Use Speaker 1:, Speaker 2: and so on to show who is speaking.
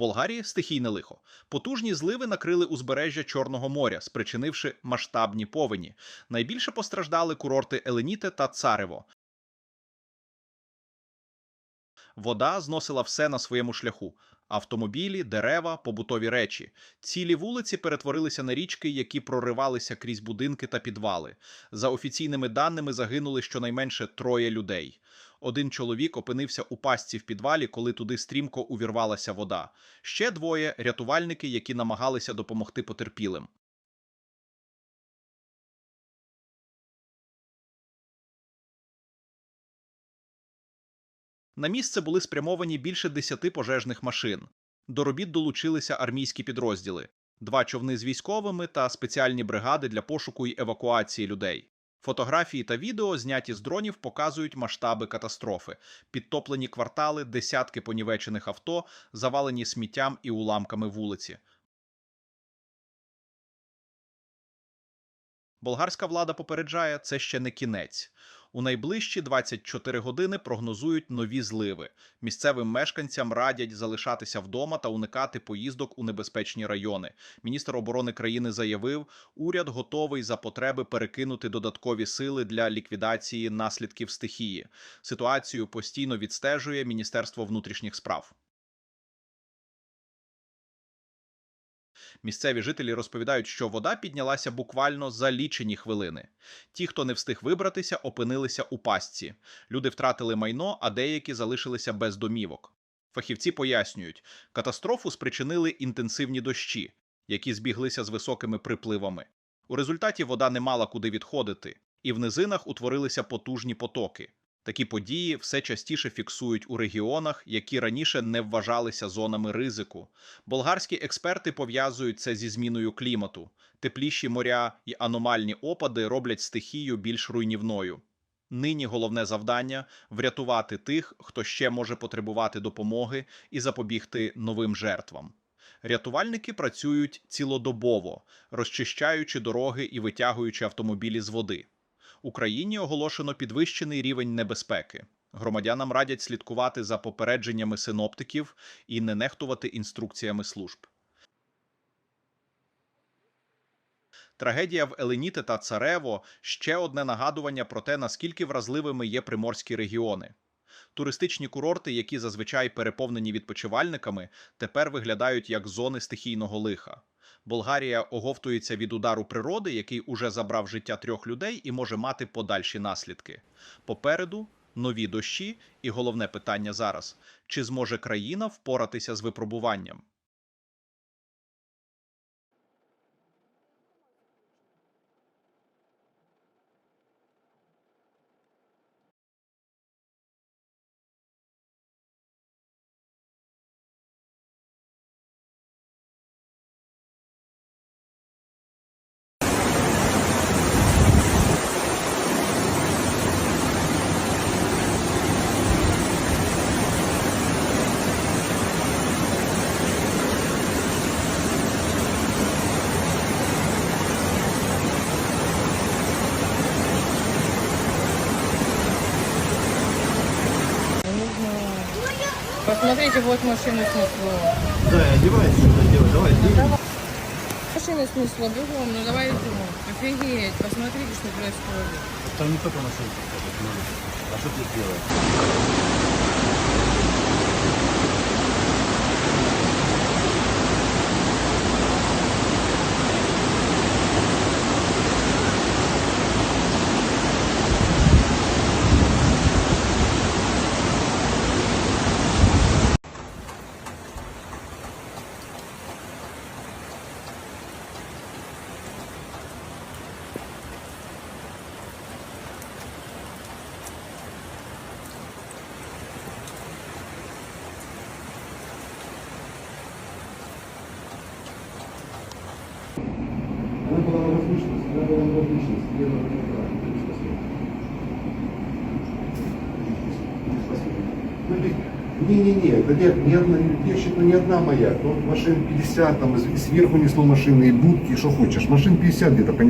Speaker 1: Болгарії стихійне лихо. Потужні зливи накрили узбережжя Чорного моря, спричинивши масштабні повені. Найбільше постраждали курорти Еленіте та Царево. Вода зносила все на своєму шляху: автомобілі, дерева, побутові речі. Цілі вулиці перетворилися на річки, які проривалися крізь будинки та підвали. За офіційними даними загинули щонайменше троє людей. Один чоловік опинився у пастці в підвалі, коли туди стрімко увірвалася вода. Ще двоє рятувальники, які намагалися допомогти потерпілим. На місце були спрямовані більше десяти пожежних машин. До робіт долучилися армійські підрозділи, два човни з військовими та спеціальні бригади для пошуку й евакуації людей. Фотографії та відео, зняті з дронів, показують масштаби катастрофи: підтоплені квартали, десятки понівечених авто, завалені сміттям і уламками вулиці. Болгарська влада попереджає, це ще не кінець. У найближчі 24 години прогнозують нові зливи. Місцевим мешканцям радять залишатися вдома та уникати поїздок у небезпечні райони. Міністр оборони країни заявив, уряд готовий за потреби перекинути додаткові сили для ліквідації наслідків стихії. Ситуацію постійно відстежує Міністерство внутрішніх справ. Місцеві жителі розповідають, що вода піднялася буквально за лічені хвилини. Ті, хто не встиг вибратися, опинилися у пастці. Люди втратили майно, а деякі залишилися без домівок. Фахівці пояснюють, катастрофу спричинили інтенсивні дощі, які збіглися з високими припливами. У результаті вода не мала куди відходити, і в низинах утворилися потужні потоки. Такі події все частіше фіксують у регіонах, які раніше не вважалися зонами ризику. Болгарські експерти пов'язують це зі зміною клімату. Тепліші моря і аномальні опади роблять стихію більш руйнівною. Нині головне завдання врятувати тих, хто ще може потребувати допомоги і запобігти новим жертвам. Рятувальники працюють цілодобово, розчищаючи дороги і витягуючи автомобілі з води. Україні оголошено підвищений рівень небезпеки. Громадянам радять слідкувати за попередженнями синоптиків і не нехтувати інструкціями служб. Трагедія в Еленіте та Царево ще одне нагадування про те, наскільки вразливими є приморські регіони. Туристичні курорти, які зазвичай переповнені відпочивальниками, тепер виглядають як зони стихійного лиха. Болгарія оговтується від удару природи, який уже забрав життя трьох людей і може мати подальші наслідки. Попереду нові дощі, і головне питання зараз: чи зможе країна впоратися з випробуванням?
Speaker 2: Посмотрите, вот машину снесло.
Speaker 3: Да, одевайся, одевай, давай, двигай.
Speaker 2: Машину снесло, бегом, ну давай бегом. Офигеть, посмотрите, что происходит.
Speaker 3: Там не только машина. А что ты делаешь? личность, она была много личность, ее надо не брать, это лишь последний. Не-не-не, это нет, ни одна, я считаю, ну, ни одна моя. Вот машин 50, там, сверху несло машины, и будки, и что хочешь. Машин 50 где-то по.